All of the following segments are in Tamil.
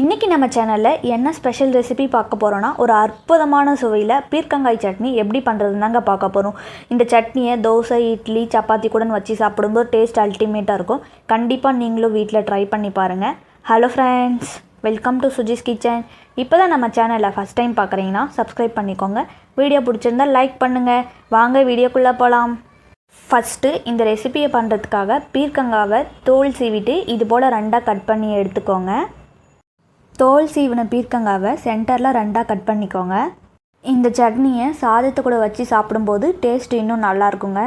இன்றைக்கி நம்ம சேனலில் என்ன ஸ்பெஷல் ரெசிபி பார்க்க போகிறோன்னா ஒரு அற்புதமான சுவையில் பீர்க்கங்காய் சட்னி எப்படி பண்ணுறதுன்னு தாங்க பார்க்க போகிறோம் இந்த சட்னியை தோசை இட்லி சப்பாத்தி கூட வச்சு சாப்பிடும்போது டேஸ்ட் அல்டிமேட்டாக இருக்கும். கண்டிப்பாக நீங்களும் வீட்டில் ட்ரை பண்ணி பாருங்கள் hello friends welcome to Suji's kitchen இப்போ தான் நம்ம சேனலில் ஃபஸ்ட் டைம் பார்க்குறீங்கன்னா சப்ஸ்கிரைப் பண்ணிக்கோங்க. வீடியோ பிடிச்சிருந்தா லைக் பண்ணுங்கள் வாங்க வீடியோக்குள்ளே போகலாம் ஃபஸ்ட்டு இந்த ரெசிபியை பண்ணுறதுக்காக பீர்க்கங்காவை தோல் சீவிட்டு இது போல் ரெண்டாக கட் பண்ணி எடுத்துக்கோங்க. தோல் சீவன பீர்க்கங்காவை சென்டரில் ரெண்டாக கட் பண்ணிக்கோங்க. இந்த சட்னியை சாதத்தை கூட வச்சு சாப்பிடும்போது டேஸ்ட் இன்னும் நல்லா இருக்குங்க.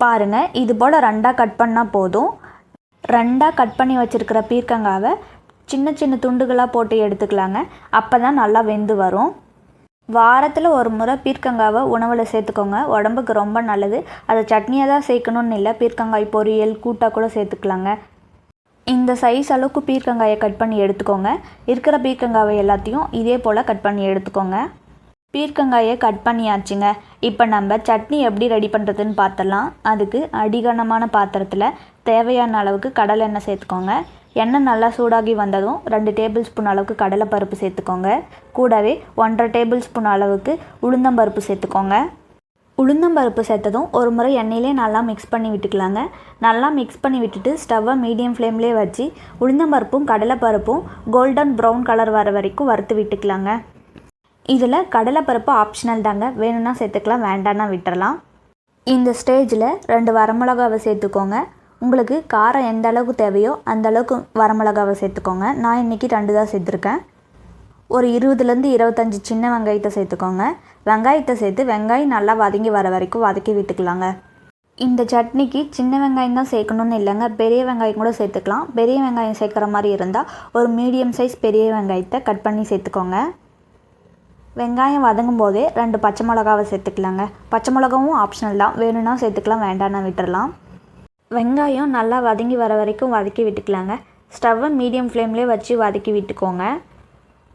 பாருங்கள் இது போல் ரெண்டாக கட் பண்ணால் போதும். ரெண்டாக கட் பண்ணி வச்சுருக்கிற பீர்க்கங்காவை சின்ன சின்ன துண்டுகளாக போட்டு எடுத்துக்கலாங்க. அப்போ தான் நல்லா வெந்து வரும். வாரத்தில் ஒரு முறை பீர்க்கங்காவை உணவில் சேர்த்துக்கோங்க. உடம்புக்கு ரொம்ப நல்லது. அதை சட்னியாக தான் சேர்க்கணுன்னு இல்லை பீர்க்கங்காய் பொரியல் கூட்டாக கூட சேர்த்துக்கலாங்க. இந்த சைஸ் அளவுக்கு பீர்க்கங்காயை கட் பண்ணி எடுத்துக்கோங்க. இருக்கிற பீர்க்கங்காவை எல்லாத்தையும் இதே போல் கட் பண்ணி எடுத்துக்கோங்க. பீர்க்கங்காயை கட் பண்ணியாச்சுங்க. இப்போ நம்ம சட்னி எப்படி ரெடி பண்ணுறதுன்னு பார்த்தலாம் அதுக்கு அடிகனமான பாத்திரத்தில் தேவையான அளவுக்கு கடலை எண்ணெய் சேர்த்துக்கோங்க. எண்ணெய் நல்லா சூடாகி வந்ததும் ரெண்டு டேபிள் ஸ்பூன் அளவுக்கு கடலைப்பருப்பு சேர்த்துக்கோங்க. கூடவே ஒன்றரை டேபிள் ஸ்பூன் அளவுக்கு உளுந்தம்பருப்பு சேர்த்துக்கோங்க. உளுந்தம்பருப்பு சேர்த்ததும் ஒரு முறை எண்ணெயிலே நல்லா மிக்ஸ் பண்ணி விட்டுக்கலாங்க. நல்லா மிக்ஸ் பண்ணி விட்டுட்டு ஸ்டவ்வை மீடியம் ஃப்ளேம்லேயே வச்சு உளுந்தம்பருப்பும் கடலைப்பருப்பும் கோல்டன் ப்ரௌன் கலர் வர வரைக்கும் வறுத்து விட்டுக்கலாங்க. இதில் கடலைப்பருப்பு ஆப்ஷனல் தாங்க. வேணும்னா சேர்த்துக்கலாம் வேண்டான்னா விட்டுறலாம். இந்த ஸ்டேஜில் ரெண்டு வரமிளகாவை சேர்த்துக்கோங்க. உங்களுக்கு காரம் எந்த அளவுக்கு தேவையோ அந்த அளவுக்கு வரமிளகாவை சேர்த்துக்கோங்க. நான் இன்றைக்கி ரெண்டு தான் சேர்த்துருக்கேன். ஒரு இருபதுலேருந்து இருபத்தஞ்சி சின்ன வெங்காயத்தை சேர்த்துக்கோங்க. வெங்காயத்தை சேர்த்து வெங்காயம் நல்லா வதங்கி வர வரைக்கும் வதக்கி விட்டுக்கலாங்க. இந்த சட்னிக்கு சின்ன வெங்காயம் தான் சேர்க்கணுன்னு இல்லைங்க. பெரிய வெங்காயம் கூட சேர்த்துக்கலாம். பெரிய வெங்காயம் சேர்க்குற மாதிரி இருந்தால் ஒரு மீடியம் சைஸ் பெரிய வெங்காயத்தை கட் பண்ணி சேர்த்துக்கோங்க. வெங்காயம் வதங்கும் போதே ரெண்டு பச்சை மிளகாவை சேர்த்துக்கலாங்க. பச்சை மிளகாவும் ஆப்ஷனல் தான். வேணும்னா சேர்த்துக்கலாம் வேண்டாம்னா விட்டுறலாம். வெங்காயம் நல்லா வதங்கி வர வரைக்கும் வதக்கி விட்டுக்கலாங்க. ஸ்டவ்வை மீடியம் ஃப்ளேம்லேயே வச்சு வதக்கி விட்டுக்கோங்க.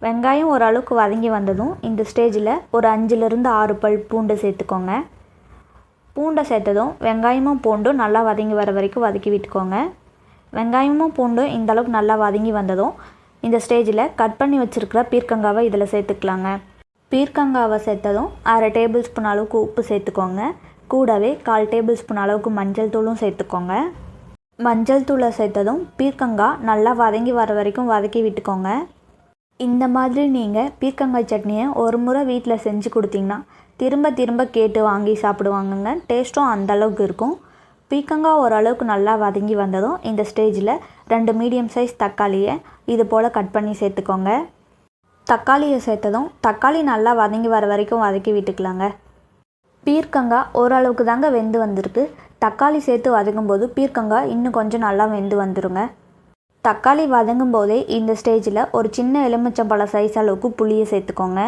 வெங்காயம் ஓரளவுக்கு வதங்கி வந்ததும் இந்த ஸ்டேஜில் ஒரு அஞ்சுலேருந்து ஆறு பல் பூண்டு சேர்த்துக்கோங்க. பூண்டை சேர்த்ததும் வெங்காயமும் பூண்டும் நல்லா வதங்கி வர வரைக்கும் வதக்கி விட்டுக்கோங்க. வெங்காயமும் பூண்டும் இந்த அளவுக்கு நல்லா வதங்கி வந்ததும் இந்த ஸ்டேஜில் கட் பண்ணி வச்சுருக்கிற பீர்க்கங்காவை இதில் சேர்த்துக்கலாங்க. பீர்க்கங்காவை சேர்த்ததும் அரை டேபிள் ஸ்பூன் அளவுக்கு உப்பு சேர்த்துக்கோங்க. கூடவே கால் டேபிள் ஸ்பூன் அளவுக்கு மஞ்சள் தூளும் சேர்த்துக்கோங்க. மஞ்சள் தூளை சேர்த்ததும் பீர்க்கங்காய் நல்லா வதங்கி வர வரைக்கும் வதக்கி விட்டுக்கோங்க. இந்த மாதிரி நீங்கள் பீர்க்கங்காய் சட்னியை ஒரு முறை வீட்டில் செஞ்சு கொடுத்தீங்கன்னா திரும்ப திரும்ப கேட்டு வாங்கி சாப்பிடுவாங்கங்க. டேஸ்ட்டும் அந்த அளவுக்கு இருக்கும். பீர்க்கங்காய் ஓரளவுக்கு நல்லா வதங்கி வந்ததும் இந்த ஸ்டேஜில் ரெண்டு மீடியம் சைஸ் தக்காளியை இது போல் கட் பண்ணி சேர்த்துக்கோங்க. தக்காளியை சேர்த்ததும் தக்காளி நல்லா வதங்கி வர வரைக்கும் வதக்கி விட்டுக்கலாங்க. பீர்க்கங்காய் ஓரளவுக்கு தாங்க வெந்து வந்திருக்கு. தக்காளி சேர்த்து வதக்கும்போது பீர்க்கங்காய் இன்னும் கொஞ்சம் நல்லா வெந்து வந்துடுங்க தக்காளி வதங்கும் போதே இந்த ஸ்டேஜில் ஒரு சின்ன எலுமிச்சம்பழ சைஸ் அளவுக்கு புளியை சேர்த்துக்கோங்க.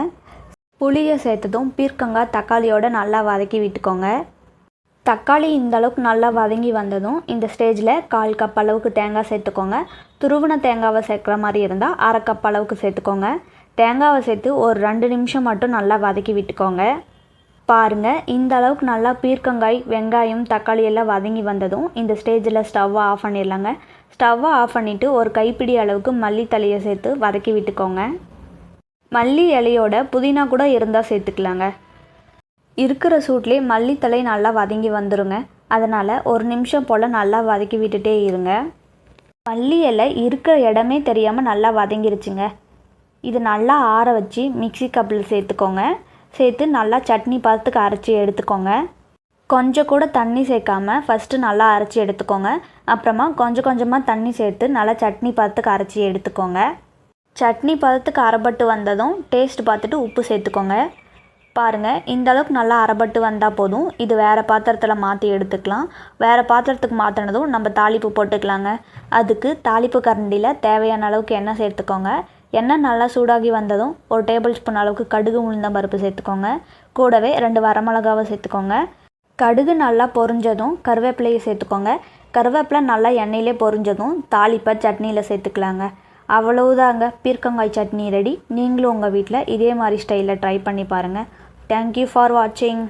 புளியை சேர்த்ததும் பீர்க்கங்காய் தக்காளியோடு நல்லா வதக்கி விட்டுக்கோங்க. தக்காளி இந்த அளவுக்கு நல்லா வதங்கி வந்ததும் இந்த ஸ்டேஜில் கால் கப் அளவுக்கு தேங்காய் சேர்த்துக்கோங்க. துருவின தேங்காவை சேர்க்குற மாதிரி இருந்தால் அரை கப் அளவுக்கு சேர்த்துக்கோங்க. தேங்காவை சேர்த்து ஒரு ரெண்டு நிமிஷம் மட்டும் நல்லா வதக்கி விட்டுக்கோங்க. பாருங்கள் இந்த அளவுக்கு நல்லா பீர்க்கங்காய் வெங்காயம் தக்காளி எல்லாம் வதங்கி வந்ததும் இந்த ஸ்டேஜில் ஸ்டவ்வை ஆஃப் பண்ணிடலாங்க. ஸ்டவ்வை ஆஃப் பண்ணிவிட்டு ஒரு கைப்பிடி அளவுக்கு மல்லித்தலையை சேர்த்து வதக்கி விட்டுக்கோங்க. மல்லி இலையோட புதினா கூட இருந்தால் சேர்த்துக்கலாங்க. இருக்கிற சூட்லேயே மல்லித்தலை நல்லா வதங்கி வந்துருங்க. அதனால் ஒரு நிமிஷம் போல் நல்லா வதக்கி விட்டுட்டே இருங்க. மல்லி இலை இருக்கிற இடமே தெரியாமல் நல்லா வதங்கிருச்சுங்க. இது நல்லா ஆற வச்சு மிக்சி கப்பில் சேர்த்துக்கோங்க. சேர்த்து நல்லா சட்னி பார்த்துக்கு அரைச்சி எடுத்துக்கோங்க. கொஞ்சம் கூட தண்ணி சேர்க்காம ஃபஸ்ட்டு நல்லா அரைச்சி எடுத்துக்கோங்க. அப்புறமா கொஞ்சம் கொஞ்சமாக தண்ணி சேர்த்து நல்லா சட்னி பார்த்துக்கு அரைச்சி எடுத்துக்கோங்க. சட்னி பதத்துக்கு அரைபட்டு வந்ததும் டேஸ்ட் பார்த்துட்டு உப்பு சேர்த்துக்கோங்க. பாருங்கள் இந்த அளவுக்கு நல்லா அரைபட்டு வந்தால் போதும். இது வேறு பாத்திரத்தில் மாற்றி எடுத்துக்கலாம். வேறு பாத்திரத்துக்கு மாற்றினதும் நம்ம தாளிப்பு போட்டுக்கலாங்க. அதுக்கு தாளிப்பு கரண்டியில் தேவையான அளவுக்கு எண்ணெய் சேர்த்துக்கோங்க. எண்ணெய் நல்லா சூடாகி வந்ததும் ஒரு டேபிள் ஸ்பூன் அளவுக்கு கடுகு உளுந்தம் பருப்பு சேர்த்துக்கோங்க. கூடவே ரெண்டு வரமிளகாவை சேர்த்துக்கோங்க. கடுகு நல்லா பொரிஞ்சதும் கருவேப்பிலையை சேர்த்துக்கோங்க. கருவேப்பிலை நல்லா எண்ணெயிலே பொரிஞ்சதும் தாளிப்பை சட்னியில் சேர்த்துக்கலாங்க. அவ்வளவுதாங்க. பீர்க்கங்காய் சட்னி ரெடி நீங்களும் உங்கள் வீட்டில் இதே மாதிரி ஸ்டைலில் ட்ரை பண்ணி பாருங்கள் தேங்க்யூ ஃபார் வாட்சிங்